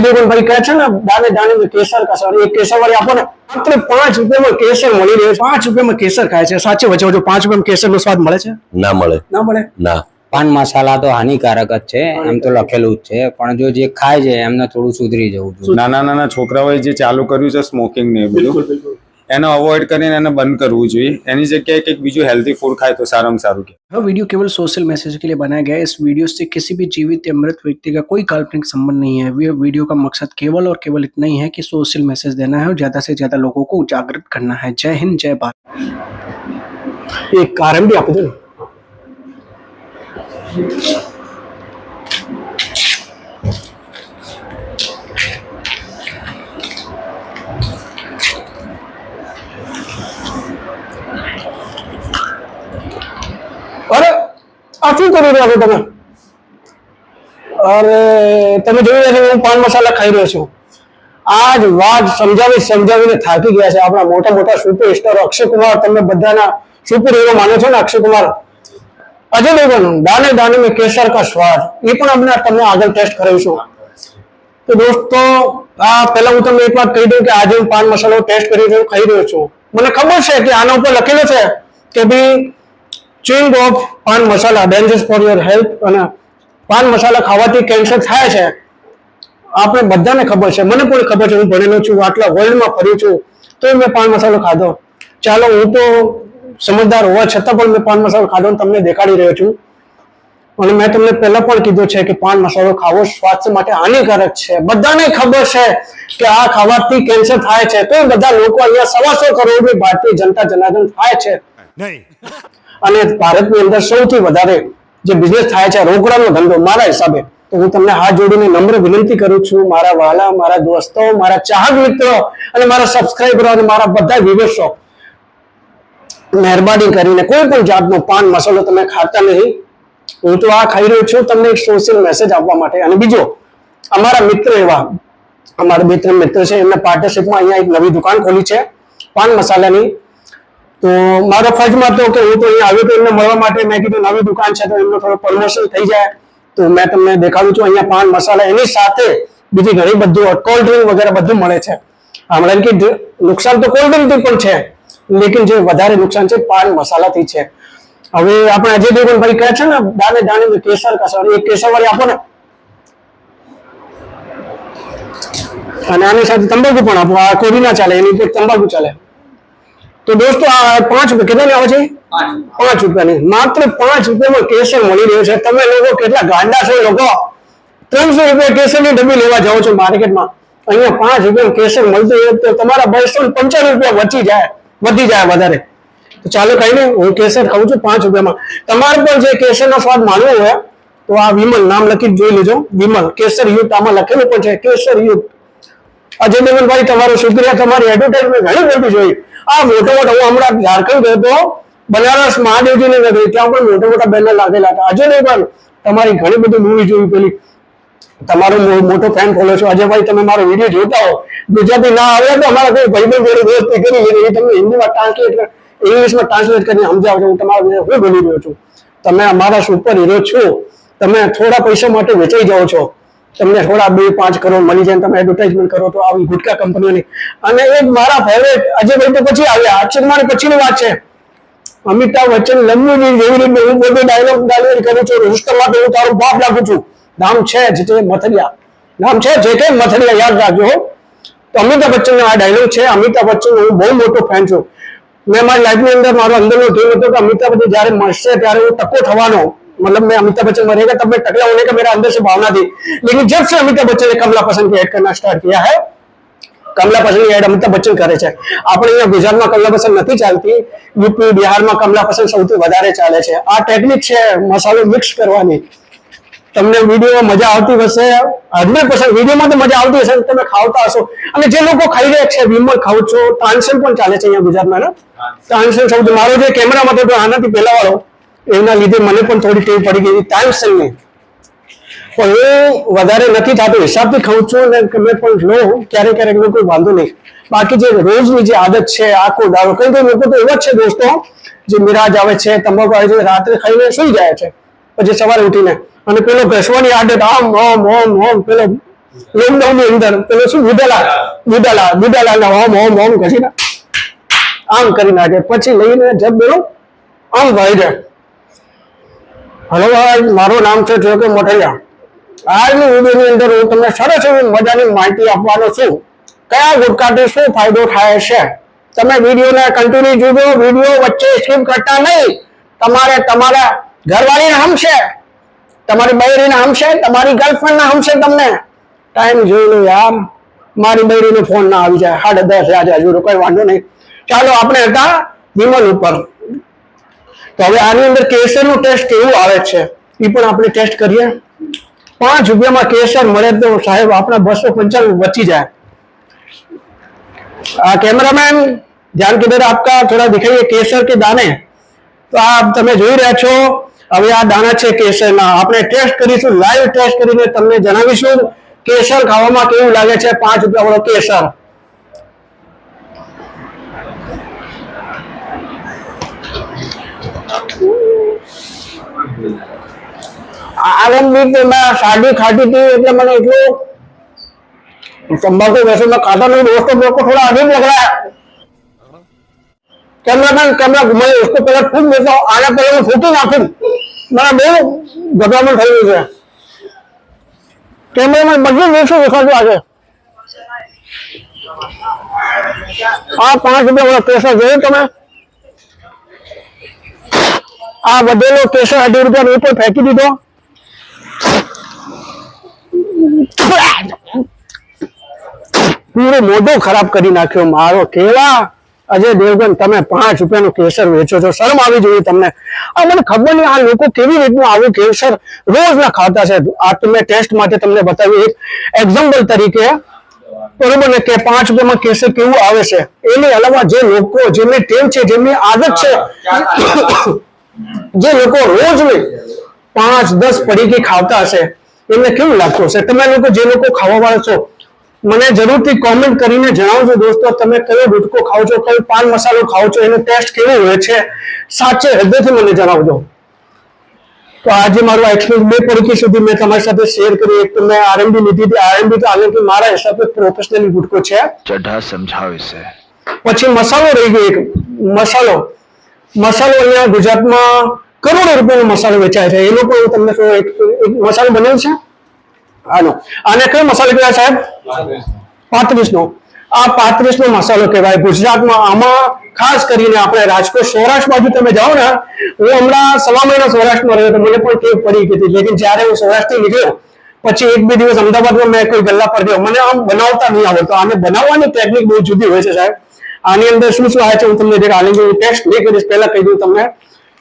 કહે છે ને દાને દાને મેં કેસર કા સર એ કેસર વાળી આપો ને માત્ર પાંચ રૂપિયામાં કેસર મળી રહ્યો છે. પાંચ રૂપિયામાં કેસર ખાય છે. સાચે વચ્ચે વચ્ચે પાંચ રૂપિયામાં કેસર નો સ્વાદ મળે છે? ના મળે. ના મળે? ના. પાન મસાલા તો હાનિકારક જ છે એમ તો લખેલું જ છે. પણ જો જે ખાય છે એમને થોડું સુધરી જવું જોઈએ. નાના નાના છોકરાઓએ જે ચાલુ કર્યું છે સ્મોકિંગ ને બધું. એને અવોઇડ કરીને એને બંધ કરવું જોઈએ એની જગ્યાએ કંઈક બીજું હેલ્ધી ફૂડ ખાય તો સારામાં સારું કે यह वीडियो केवल सोशल मैसेज के लिए बनाया गया है इस वीडियो से किसी भी जीवित या मृत व्यक्ति का कोई काल्पनिक संबंध नहीं है यह वीडियो का मकसद केवल और केवल इतना ही है कि सोशल मैसेज देना है और ज्यादा से ज्यादा लोगों को जागृत करना है जय हिंद जय भारत एक कारण भी आप આ શું કરી રહ્યા છો તમે? અરે, તમે જોઈ રહ્યા છો હું પાન મસાલા ખાઈ રહ્યો છું. આ જ વાત સમજાવી સમજાવીને થાકી ગયા છે આપણા મોટા મોટા સુપર અક્ષય કુમાર. તમે બધાના સુપર હીરો માનો છો ને અક્ષય કુમાર? અજય દેવગન, દાને દાને મેં કેસર કા સ્વાદ. એ પણ અમને તમને આગળ ટેસ્ટ કરાવીશું. તો દોસ્તો, આ પહેલા હું તમને એક વાત કહી દઉં કે આજે હું પાન મસાલો ટેસ્ટ કરી રહ્યો ખાઈ રહ્યો છું. મને ખબર છે કે આના ઉપર લખેલું છે કે ભાઈ change of pan masala dangers for your health અને પાન મસાલા ખાવાથી કેન્સર થાય છે. આપણે બધાને ખબર છે. મને પણ ખબર છે. હું ભણેલો છું આટલા વર્લ્ડમાં ફર્યું છું તો મેં પાન મસાલો ખાધો. ચાલો, હું તો સમજદાર હોવા છતાં પણ મેં પાન મસાલો ખાધો તમને દેખાડી રહ્યો છું. અને મેં તમને પહેલા પણ કીધું છે કે પાન મસાલો ખાવો સ્વાસ્થ્ય માટે હાનિકારક છે. બધાને ખબર છે કે આ ખાવાથી કેન્સર થાય છે. તો બધા લોકો અહીંયા સવાસો કરોડ ભારતીય જનતા જનાર્દન થાય છે. અને ભારતની અંદર સૌથી વધારે જે બિઝનેસ થાય છે, રોકડાનો ધંધો, મારા હિસાબે, તો હું તમને હાથ જોડીને નમ્ર વિનંતી કરું છું, મારા વાલા મારા દોસ્તો, મારા ચાહક મિત્રો અને મારા સબસ્ક્રાઈબરો અને મારા બધા વિવેશો મહેરબાની કરીને કોઈ પણ જાતનો પાન મસાલો તમે ખાતા નહીં. હું તો આ ખાઈ રહ્યો છું, તમને એક સોશિયલ મેસેજ આપવા માટે. અને બીજો, અમારા મિત્ર એવા, અમારા બે ત્રણ મિત્ર છે, એમના પાર્ટનરશિપમાં અહીંયા એક નવી દુકાન ખોલી છે, પાન મસાલાની. તો મારો ફર્જમાં હતો કે હું તો અહીંયા આવ્યો તો એમને મળવા માટે મેં કીધું નવી દુકાન છે તો એમનું થોડું પ્રમોશન થઈ જાય. તો મેં તમને દેખાડું છું, અહીંયા પાન, મસાલા, એની સાથે બીજી ઘણી બધું કોલ્ડ ડ્રિંક વગેરે બધું મળે છે. હમણાં કે નુકસાન તો કોલ્ડ ડ્રિંકથી પણ છે, લેકિન જે વધારે નુકસાન છે, પાન મસાલાથી છે. હવે આપણે અજય દેવગણ ભાઈ કહે છે ને, દાને દાને કેસર, કસર. એ કેસર વાળી આપો ને. અને આની સાથે તંબાકુ પણ આપો. આ કોરી ના ચાલે, એની તંબાકુ ચાલે. તો દોસ્તો આ પાંચ રૂપિયા કેટલાની આવે છે? પાંચ રૂપિયાની. માત્ર પાંચ રૂપિયામાં કેસર મળી રહ્યો છે. તમે લોકો કેટલા ગાંડા છો લોકો? ત્રણસો રૂપિયા કેસરની ડબ્બી લેવા જાઓ છો માર્કેટમાં. અહીંયા પાંચ રૂપિયા કેસર મળતું હોય તો તમારા બસો પંચાણું રૂપિયા વધી જાય. વધી જાય વધારે. તો ચાલો કઈ નહીં હું કેસર ખાઉં છું પાંચ રૂપિયામાં. તમારે પણ જે કેસરનો સ્વાદ માનવો હોય તો આ વિમલ નામ લખી જોઈ લેજો. વિમલ કેસર યુદ્ધ આમાં લખેલું પણ છે. કેસર યુક્ત અજય દેવનભાઈ તમારો શુક્રિયા. તમારી એડવર્ટાઇઝમેન્ટ ઘણી મોટી જોઈ. આ મોટો મોટો હું હમણાં ઝારખંડ ગયો હતો, બનારસ મહાદેવજીને ગયો ત્યાં પણ મોટા મોટા બેનર લાગેલા હતા. અજય દેવભાઈ તમારી ઘણી બધી મૂવી જોઈ પેલી. તમારો મોટો ફેન ફોલો છો. અજયભાઈ, તમે મારો વીડિયો જોતા હો. ગુજરાતી ના આવે તો અમારા કોઈ ભાઈબંધ જોડે દોસ્તી કરી એ તમને હિન્દીમાં ટ્રાન્સલેટ ઇંગ્લિશમાં ટ્રાન્સલેટ કરીને સમજાવજો હું તમારા હું બોલી રહ્યો છું. તમે અમારા સુપર હીરો છો. તમે થોડા પૈસા માટે વેચાઈ જાઓ છો. તમને થોડા બે પાંચ કરોડ મળી જાય તમે એડવર્ટાઇઝમેન્ટ કરો તો આવી ગુટકા કંપનીઓની. અને એક મારા ફેવરેટ અજયભાઈ તો પછી આવ્યા. અક્ષય કુમાર પછીની વાત છે. અમિતાભ બચ્ચન લંબુ જેવી રીતે હું બધો ડાયલોગ ડાયલોગ કરું છું રુસ્તમમાં તો હું તારો બાપ લાગુ છું. નામ છે જે મથરિયા. નામ છે જે તે મથરિયા, યાદ રાખજો. તો અમિતાભ બચ્ચનનો આ ડાયલોગ છે. અમિતાભ બચ્ચન, હું બહુ મોટો ફેન છું. મેં મારી લાઈફની અંદર મારો અંદરનો ધ્યેય હતો કે અમિતાભ બચ્ચન જ્યારે મળશે ત્યારે હું ટકો થવાનો मतलब मैं अमिताभ बच्चन मरेगा तब मैं टकला होने का मेरा अंदर से भावना थी लेकिन जब से अमिताभ बच्चन ने कमला पसंद की ऐड करना स्टार्ट किया है કમલા પસંદ એડ અમિતાભ બચ્ચન કરે છે આપણે અહીંયા ગુજરાતમાં કમલા પસંદ નથી ચાલતી યુપી બિહારમાં કમલા પસંદ સૌથી વધારે ચાલે છે આ ટેકનિક છે મસાલો મિક્સ કરવાની તમને વિડીયોમાં મજા આવતી હશે હંડ્રેડ પર્સન્ટ વિડીયોમાં તો મજા આવતી હશે તમે ખાવતા હશો અને જે લોકો ખાઈ રહ્યા છે વિમલ ખાવ છો તાનસેન પણ ચાલે છે અહીંયા ગુજરાતમાં ને તાનસેન સૌથી મારો જે કેમેરામાં હતો આનાથી પહેલા વાળો એના લીધે મને પણ થોડી ટેવ પડી ગઈ તાનસેનની પણ હું વધારે નથી થતું, હિસાબથી ખાઉં છું અને તમે પણ લો ક્યારેક ક્યારેક કોઈ વાંધો નહીં. બાકી જે રોજની જે આદત છે, આખો દાડો, કઈ કઈ લોકો તો એવા છે દોસ્તો, જે મિરાજ આવે છે તંબાકુ આવે છે, રાત્રે ખાઈને સુઈ જાય છે, પછી સવારે ઉઠીને. અને પેલો ઘસવાની આદત, આમ ઓમ ઓમ ઓમ પેલો લોકડાઉનની અંદર, પેલો શું બુડાલા બુડાલા બુડાલા ઓમ ઓમ ઓમ ઘસીને આમ કરી નાખે. પછી લઈને જબ બેલો આમ ભાઈ જાય. હલો મારું નામ છે જોકે મોટરિયા આજની વિડીયોની અંદર હું તમને સરસ એવી મજાની માહિતી આપવાનો છું. કયા ગુટકાથી શું ફાયદો થાય છે? તમે વિડીયોને કન્ટિન્યુ જોજો, વીડિયો વચ્ચે સ્કીપ કરતા નહીં. તમારે તમારા ઘરવાળીને હમશે. તમારી બૈરીને હમશે, તમારી ગર્લફ્રેન્ડને હમશે તમને. ટાઈમ જોઈ લો યાર. મારી બૈરીનો ફોન ના આવી જાય. સાડા દસ હજાર હજુ કોઈ વાંધો નહીં. ચાલો આપણે હતા વિમલ ઉપર. તો હવે આની અંદર કેસરનું ટેસ્ટ કેવું આવે છે. એ પણ આપણે ટેસ્ટ કરીએ. પાંચ રૂપિયામાં કેસર મળે તો સાહેબ આપણા બસો પંચાણું બચી જાય. આ કેમેરામેન, ધ્યાન કિધર આપકા થોડા દિખાઈએ કેસર કે દાને? તો આ તમે જોઈ રહ્યા છો, હવે આ દાણા છે કેસરના. આપણે ટેસ્ટ કરીશું લાઈવ ટેસ્ટ કરીને તમને જણાવીશું કેસર ખાવામાં કેવું લાગે છે? પાંચ રૂપિયા વાળો કેસર. આલમગીર મેં સાડી ખાધી હતી એટલે મને એટલું तंबाकू वैसे मैं खाता नहीं दोस्तों मेरे को थोड़ा अजीब लग रहा है कैमरामैन कैमरा घुमाइए उसको पहले फूट देता हूँ आने पहले मैं फूटू नाखूं મારા બહુ ગભરામણ થઈ ગયું છે કેમેરામેન બધું દેશું દેખાતું આજે આ પાંચ રૂપિયા વાળો કેસર જોયું તમે આ વધેલો કેસર અઢી રૂપિયા ઉપર ફેંકી દીધો. પૂરો મોઢો ખરાબ કરી નાખ્યો. મારો કેવા? અજય દેવગન, તમે પાંચ રૂપિયાનું કેસર વેચો છો. શરમ આવી જોઈએ તમને. આ મને ખબર નહીં, આ લોકો કેવી રીતનું આવું કેસર રોજ ના ખાતા છે. આ તમે ટેસ્ટ માટે તમને બતાવ્યું એક એક્ઝામ્પલ તરીકે, બરોબર ને, કે પાંચ રૂપિયામાં કેસર કેવું આવે છે? એની અલાવા જે લોકો, જેમની ટેવ છે, જેમની આદત છે જે લોકો રોજની પાંચ દસ પડીકી ખાવતા હશે એમને કેવું લાગતું હશે? તમે લોકો જે લોકો ખાવા વાળા છો મને જરૂરથી કોમેન્ટ કરીને જણાવજો દોસ્તો તમે કયો ગુટકો ખાઓ છો કયો પાન મસાલો ખાઓ છો એનો ટેસ્ટ કેવો હોય છે? સાચે હૃદયથી મને જણાવજો. તો આજે મારું એક્સપિરિયન્સ બે પડીકી સુધી મેં તમારી સાથે શેર કર્યું એક તો મેં આરએમડી લીધી હતી. આરએમડી તો આને કે મારા હિસાબે પ્રોફેશનલ ગુટકો છે. ચઢા સમજાવે છે. પછી મસાલો રહી ગયો એક મસાલો. મસાલો અહીંયા ગુજરાતમાં કરોડો રૂપિયાનો મસાલો વેચાય છે. એ લોકો તમને મસાલો બનેલ છે? હાલો. આને કયો મસાલો કહેવાય સાહેબ? પાંત્રીસ નો આ પાંત્રીસ નો મસાલો કહેવાય. ગુજરાતમાં આમાં ખાસ કરીને આપણે રાજકોટ સૌરાષ્ટ્ર બાજુ તમે જાઓ ને, હું હમણાં સવા મહિના સૌરાષ્ટ્રમાં રહ્યો તો મને પણ ટેવ પડી હતી. લેકિન જ્યારે હું સૌરાષ્ટ્રથી નીકળ્યો, પછી એક બે દિવસ અમદાવાદમાં મેં કોઈ ગલ્લા પર ગયો મને આમ બનાવતા નહીં આવડતો. આને બનાવવાની ટેકનિક બહુ જુદી હોય છે સાહેબ. આની અંદર શું શું આવે છે, હું તમને જે આની ટેસ્ટ નહીં કરીશ પહેલા કહી દઉં તમને.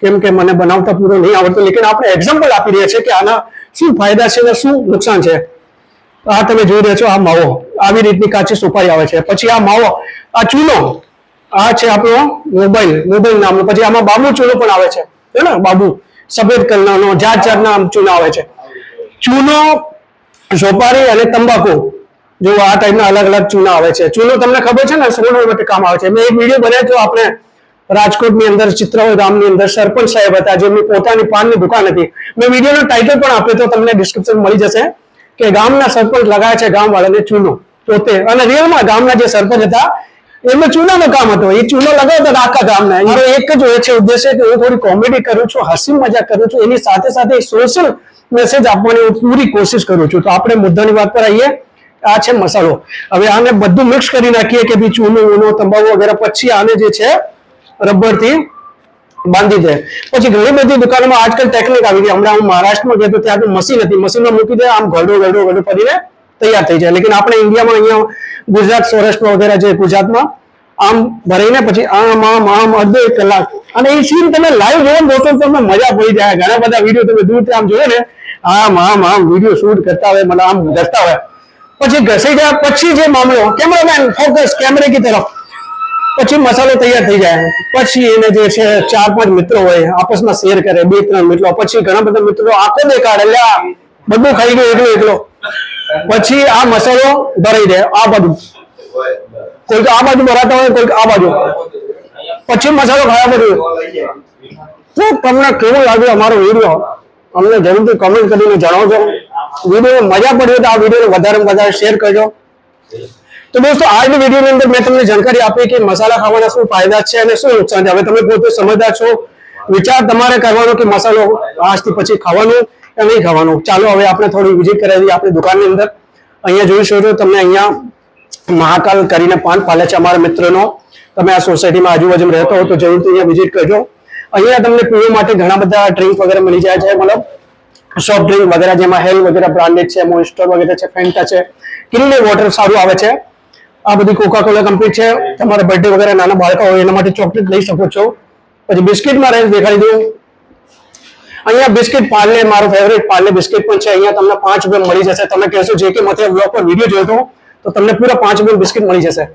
કેમ કે મને બનાવતા પૂરો નહીં આવડતો, લેકિન આપણે એક્ઝામ્પલ આપી રહ્યા છે કે આના શું ફાયદા છે અને શું નુકસાન છે. આ તમે જોઈ રહ્યા છો, આ માવો. આવી રીતની કાચી સુપારી આવે છે. પછી આ માવો, આ ચૂનો આ છે આપણો મોબાઈલ મોબાઈલ નામનો. પછી આમાં બાબુ ચૂલો પણ આવે છે. હે ને? બાબુ. સફેદ કલરનો, જાત જાતના આમ ચૂના આવે છે. ચૂનો સોપારી અને તંબાકુ. જો આ ટાઈપના અલગ અલગ ચૂના આવે છે. ચૂનો તમને ખબર છે ને? સોનો માટે કામ આવે છે. મેં એક વીડિયો બનાવ્યો હતો આપણે રાજકોટની અંદર ચિત્રવડ ગામની અંદર સરપંચ સાહેબ હતા જેમની પોતાની પાનની દુકાન હતી. મેં વિડીયોનો ટાઇટલ પણ આપ્યો તો તમને ડિસ્ક્રિપ્શન મળી જશે કે ગામના સરપંચ લગાવે છે ગામવાળાને ચૂનો. પોતે. અને રિયલમાં ગામના જે સરપંચ હતા એમાં ચૂનાનો કામ હતો. એ ચૂનો લગાવતો આખા ગામના. મારો એક જ હોય છે ઉદ્દેશ્ય કે હું થોડી કોમેડી કરું છું, હસી મજાક કરું છું. એની સાથે સાથે સોશિયલ મેસેજ આપવાની હું પૂરી કોશિશ કરું છું. તો આપણે મુદ્દાની વાત પર આવીએ. આ છે મસાલો. હવે આને બધું મિક્સ કરી નાખીએ કે બી ચૂનો, ઊનો, તંબાકુ વગેરે પછી આને જે છે રબરથી બાંધી દે. પછી ઘણી બધી દુકાનોમાં આજકાલ ટેકનિક આવી ગઈ. હમણાં હું મહારાષ્ટ્રમાં ગયો તો ત્યાં તો મશીન હતી. મશીનમાં મૂકી દે, આમ ઘડો ઘડો ગરડો કરીને તૈયાર થઈ જાય. લેકિન આપણે ઇન્ડિયામાં અહીંયા ગુજરાત સૌરાષ્ટ્ર વગેરે છે ગુજરાતમાં આમ ભરીને પછી આમ આમ આમ અડધો એક કલાક. અને એ સીન તમે લાઈવ જોવો ને દોસ્તો તમને મજા પડી જાય. ઘણા બધા વીડિયો તમે દૂરથી આમ જોયો ને, આમ આમ આમ વીડિયો શૂટ કરતા હોય મને આમ ઘસતા હોય. પછી ઘસી ગયા પછી જે મામલો, કેમેરામેન, ફોકસ, કેમેરા કી તરફ. પછી મસાલો તૈયાર થઈ જાય. પછી એને જે છે, ચાર પાંચ મિત્રો હોય, આપસમાં શેર કરે, બે ત્રણ મિત્રો, પછી ઘણા બધા મિત્રો આખો દેખાડે, એટલે આ બધું ખાઈ ગયું, એકલો એકલો. પછી આ મસાલો ભરાઈ દે આ બાજુ. કોઈક આ બાજુ ભરાતા હોય કોઈક આ બાજુ. પછી મસાલો ખાયા બધું તો તમને કેવું લાગ્યું અમારો વીડિયો? અમને જરૂરથી કમેન્ટ કરીને જણાવજો. વીડિયો મજા પડી તો આ વીડિયો વધારે વધારે શેર કરજો. તો દોસ્તો, આજની વિડીયોની અંદર મેં તમને જાણકારી આપી કે મસાલા ખાવાના શું ફાયદા છે અને શું નુકસાન છે. હવે તમે પોતે સમજદાર છો. વિચાર તમારે કરવાનો કે મસાલો આજથી પછી ખાવાનું કે નહીં ખાવાનું. ચાલો, હવે આપણે થોડી વિઝિટ કરાવી આપણી દુકાનની અંદર. અહીંયા જોઈ શકો છો, તમને અહીંયા મહાકાલ કરીને પાન પાલે છે અમારા મિત્રનો. તમે આ સોસાયટીમાં આજુબાજુ રહેતો હો તો જરૂરથી અહીંયા વિઝિટ કરજો. અહીંયા તમને પીવા માટે ઘણા બધા ડ્રિંક વગેરે મળી જાય છે, મતલબ સોફ્ટ ડ્રિંક વગેરે જેમાં હેલ વગેરે બ્રાન્ડેડ છે મોન્સ્ટર વગેરે છે ફેન્ટા છે કિલ્લી વોટર સારું આવે છે. આ બધી કોકા કોલા કંપની છે. તમારે બર્થડે વગેરે નાના બાળકો હોય એના માટે ચોકલેટ લઈ શકો છો. પછી બિસ્કિટમાં રેન્જ દેખાડી દઉં. અહીંયા બિસ્કિટ પાર્લે, મારું ફેવરેટ પાર્લે બિસ્કિટ પણ છે. અહીંયા તમને પાંચ રૂપિયા મળી જશે. તમે કહેશો જે કે મતે બ્લોગ પર વીડિયો જોયો તો? તમને પૂરા પાંચ રૂપિયા બિસ્કિટ મળી જશે.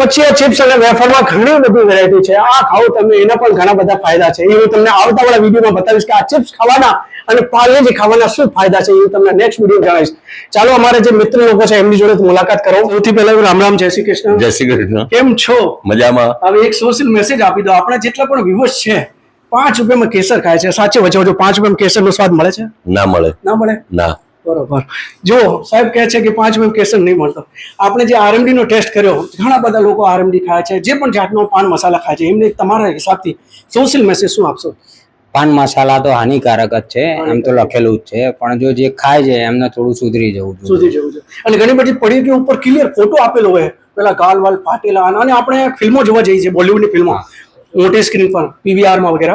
પછી આ ચિપ્સ અને વેફરમાં ઘણી બધી વેરાયટી છે. આ ખાઓ તમે એના પણ ઘણા બધા ફાયદા છે. એ હું તમને આવતા વાળા વિડીયોમાં બતાવીશ કે આ ચિપ્સ ખાવાના અને પાર્લેજી ખાવાના શું ફાયદા છે એ તમને નેક્સ્ટ વીડિયો જણાવીશ. ચાલો અમારે જે મિત્ર લોકો છે એમની જોડે મુલાકાત કરો. સૌથી પહેલા રામ રામ જય શ્રી કૃષ્ણ. જય શ્રી કૃષ્ણ. કેમ છો? મજામાં. હવે એક સોશિયલ મેસેજ આપી દો. આપણા જેટલા પણ વ્યુઅર્સ છે પાંચ રૂપિયામાં કેસર ખાય છે. સાચે વચ્ચે વચ્ચે પાંચ રૂપિયામાં કેસરનો સ્વાદ મળે છે? ના મળે. ના મળે? ના. બરોબર. જો સાહેબ કહે છે કે પાંચ મેમ કેસર નહીં મળતો. આપણે જે આરએમડી નો ટેસ્ટ કર્યો ઘણા બધા લોકો આરએમડી ખાય છે જે પણ જાતનો પાન મસાલા ખાય છે એમને તમારા હિસાબથી સોશિયલ મેસેજ શું આપશો? પાન મસાલા તો હાનિકારક જ છે એમ તો લખેલું જ છે પણ જો જે ખાય છે એમને થોડું સુધરી જવું જોઈએ. સુધરી જવું જોઈએ. અને ઘણી બધી પડી કે ઉપર ક્લિયર ફોટો આપેલો હોય પેલા ગાલ વાલ ફાટેલા અને- અને આપણે ફિલ્મો જોવા જઈએ છીએ બોલિવૂડની ફિલ્મો. મોટી સ્ક્રીન પર પીવીઆરમાં વગેરે.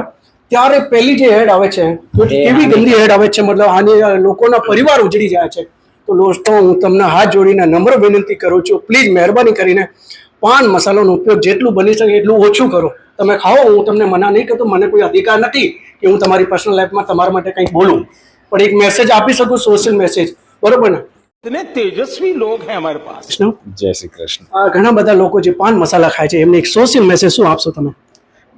ત્યારે પહેલી જે હેડ આવે છે તો એ કેવી ગંદી હેડ આવે છે મતલબ આની લોકોના પરિવાર ઉજળી જાય છે તો દોસ્તો હું તમને હાથ જોડીને નમ્ર વિનંતી કરું છું પ્લીઝ મહેરબાની કરીને પાન મસાલાનો ઉપયોગ જેટલું બની શકે એટલું ઓછું કરો તમે ખાઓ હું તમને મના નહીં કરતો મને કોઈ અધિકાર નથી કે હું તમારી પર્સનલ લાઈફમાં તમારા માટે કંઈક બોલું પણ એક મેસેજ આપી શકું સોશિયલ મેસેજ બરોબર ને इतने तेजस्वी लोग हैं हमारे पास કૃષ્ણ જય શ્રી કૃષ્ણ આ ઘણા બધા લોકો જે પાન મસાલા ખાય છે એમને એક સોશિયલ મેસેજ શું આપશો તમે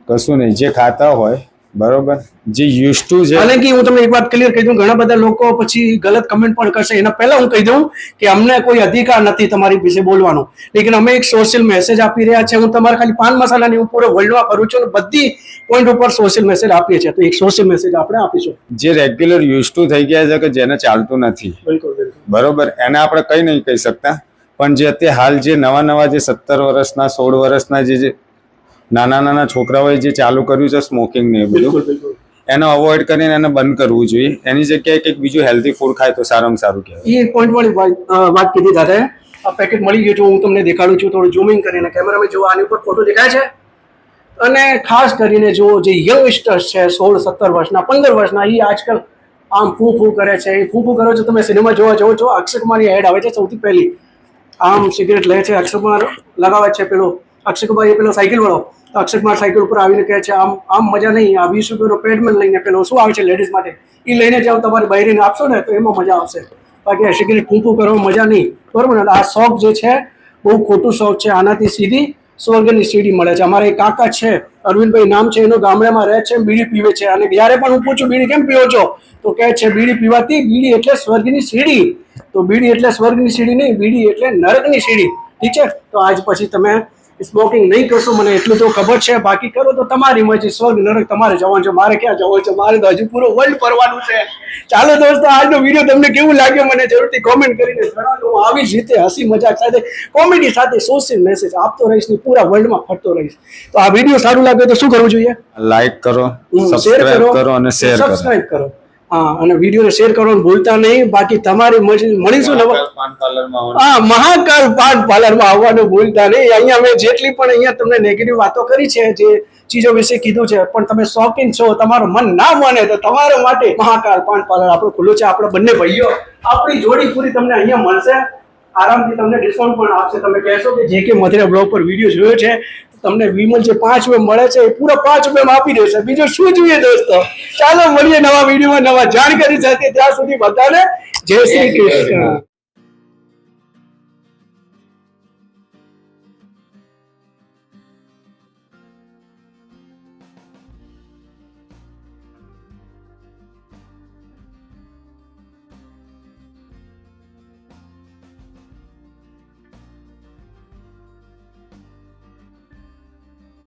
કશું નહીં જે ખાતા હોય બરોબર. જે યુઝ ટુ છે અને કે હું તમને એક વાત ક્લિયર કહી દઉં ઘણા બધા લોકો પછી ગલત કમેન્ટ પણ કરશે. એના પહેલા હું કહી દઉં કે અમને કોઈ અધિકાર નથી તમારી વિશે બોલવાનો. લેકિન અમે એક સોશિયલ મેસેજ આપી રહ્યા છે હું તમારે ખાલી પાન મસાલાની હું પૂરો વર્લ્ડમાં કરું છું અને બધી પોઈન્ટ ઉપર સોશિયલ મેસેજ આપીએ છીએ. તો એક સોશિયલ મેસેજ આપણે આપીશું. જે રેગ્યુલર યુઝ ટુ થઈ ગયા છે કે જેને ચાલતું નથી. બિલકુલ. બરોબર. એને આપણે કઈ નહીં કહી શકતા. પણ જે અત્યારે હાલ જે નવા નવા જે સત્તર વર્ષના સોળ વર્ષના જે જે નાના નાના છોકરાઓએ જે ચાલુ કર્યું છે સ્મોકિંગ ને એ બિલકુલ બધું બિલકુલ એને અવોઇડ કરીને એને બંધ કરવું જોઈએ. એની જગ્યાએ કંઈક બીજું હેલ્ધી ફૂડ ખાય તો સારામાં સારું કહેવાય. એ પોઈન્ટ વાળી વાત કીધી દાદાએ આ પેકેટ મળી ગયું છે હું તમને દેખાડું છું થોડું ઝૂમિંગ કરીને. કેમેરામાં જો આની ઉપર ફોટો દેખાય છે? અને ખાસ કરીને જો જે યંગસ્ટર્સ છે સોળ સત્તર વર્ષના પંદર વર્ષના એ આજકાલ આમ ફૂ ફૂ કરે છે. એ ફૂ ફૂ કરો છો તમે સિનેમા જોવા જાઓ છો અક્ષય કુમારની એડ આવે છે સૌથી પહેલી. આમ સિગરેટ લે છે અક્ષય કુમાર લગાવે છે પેલો. અક્ષય કુમાર એ પેલો સાયકલ વાળો. તો અક્ષય કુમાર સાયકલ ઉપર આવીને કહે છે, આમ આમ મજા નહીં, આ વીસ રૂપિયાનો પેડમેન લઈને પેલો શું આવે છે લેડીઝ માટે? એ લઈને જાઓ, તમારી બહેરીને આપશો ને, તો એમાં મજા આવશે. બાકી સિગરેટ ફૂંફું કરવામાં મજા નહીં. બરોબર ને? આ શોખ જે છે, બહુ ખોટું શોખ છે. આનાથી સીધી સ્વર્ગની સીડી મળે છે. અમારા એક કાકા છે, અરવિંદભાઈ નામ છે, એનો ગામડામાં રહે છે, બીડી પીવે છે. અને જ્યારે પણ હું પૂછું, બીડી કેમ પીવો છો? તો કહે છે, બીડી પીવાથી બીડી એટલે સ્વર્ગની સીડી. તો બીડી એટલે સ્વર્ગની સીડી નહીં, બીડી એટલે નરકની સીડી. ઠીક છે? તો આજ પછી તમે સ્મોકિંગ નહીં કરશો મને એટલું તો ખબર છે. બાકી કરો તો તમારી મરજી સ્વર્ગ નરક તમારે જવાનું છે. મારે ક્યાં જવાનું છે? મારે તો હજુ પૂરો વર્લ્ડ ફરવાનું છે. ચાલો દોસ્તો આજનો વીડિયો તમને કેવું લાગ્યો મને જરૂરથી કોમેન્ટ કરીને જણાવો. હું આવી જ રીતે હસી મજાક સાથે કોમેડી સાથે સોશિયલ મેસેજ આપતો રહીશ ને પૂરા વર્લ્ડમાં ફરતો રહીશ. તો આ વીડિયો સારું લાગે તો શું કરવું જોઈએ? લાઈક કરો શેર સબસ્ક્રાઇબ કરો અને શેર કરો. સબસ્ક્રાઇબ કરો. હા અને વિડીયોને શેર કરવાનું ભૂલતા નહીં. બાકી તમારી મળીશું હા મહાકાલ પાન પાર્લરમાં આવવાનું ભૂલતા નહીં. અહીંયા મેં જેટલી પણ અહીંયા તમને નેગેટિવ વાતો કરી છે જે ચીજો વિશે કીધું છે પણ તમે શોખીન છો તમારું મન ના માને તો તમારા માટે મહાકાલ પાન પાર્લર આપણું ખુલ્લું છે. આપણે બંને ભાઈઓ આપણી જોડી પૂરી તમને અહીંયા મળશે. આરામથી તમને ડિસ્કાઉન્ટ પણ આપશે. તમે કહેશો કે જે કે મધુરા બ્લોગ પર વીડિયો જોયો છે તમને વિમલ જે પાંચ રૂપિયા મળે છે એ પૂરા પાંચ વેમ આપી દેશે. બીજું શું જોઈએ દોસ્તો? ચાલો મળીએ નવા વિડીયોમાં નવા જાણકારી સાથે. ત્યાં સુધી બધાને જય શ્રી કૃષ્ણ.